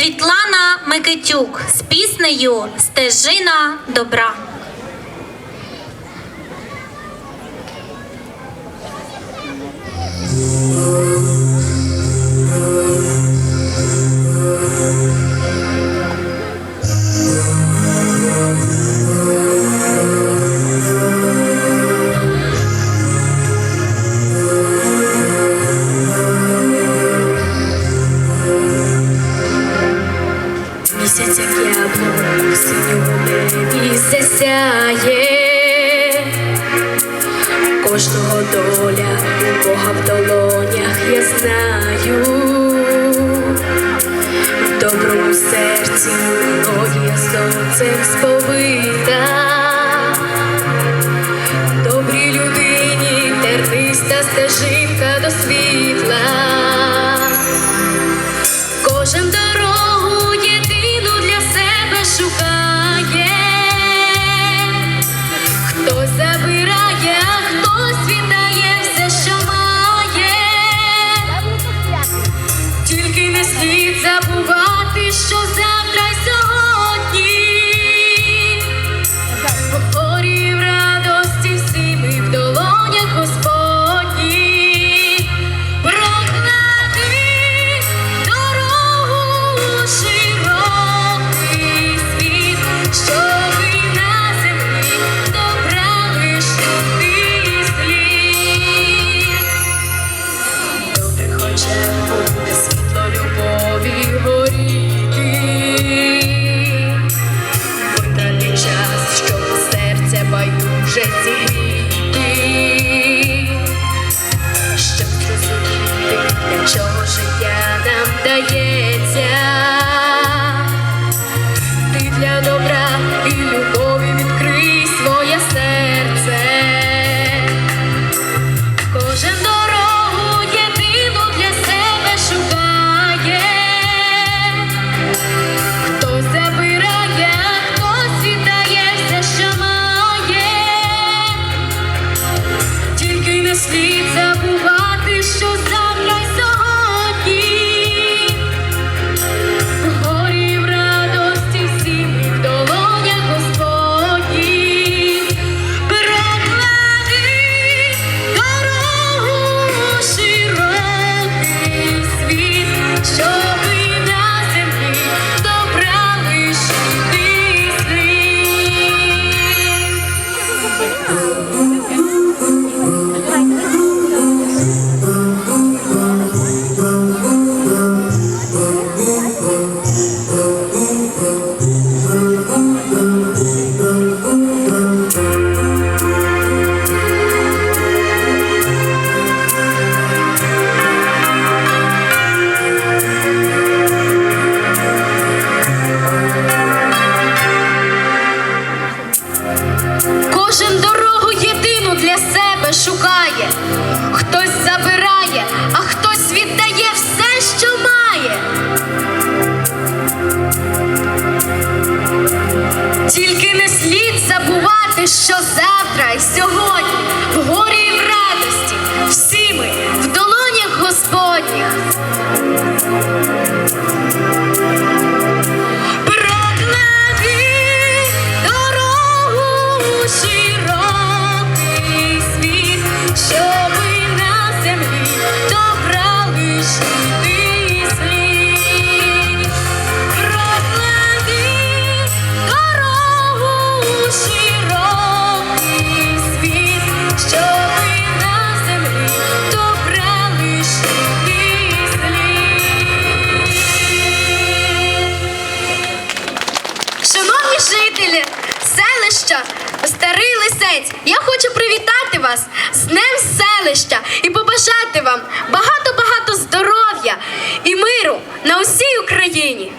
Світлана Микитюк з піснею Стежина добра. тобою синього кожного доля Бога в долонях я знаю, в доброму серці, ноги я сонцем сповита. віддається, ти для добра і любові відкрий своє серце, кожен дорогу єдину для себе шукає, хтось забирає, хтось віддає все, що має, тільки не слід забувати, що за. жителі селища Старий Лисець. Я хочу привітати вас з Днем селища і побажати вам багато-багато здоров'я і миру на усій Україні.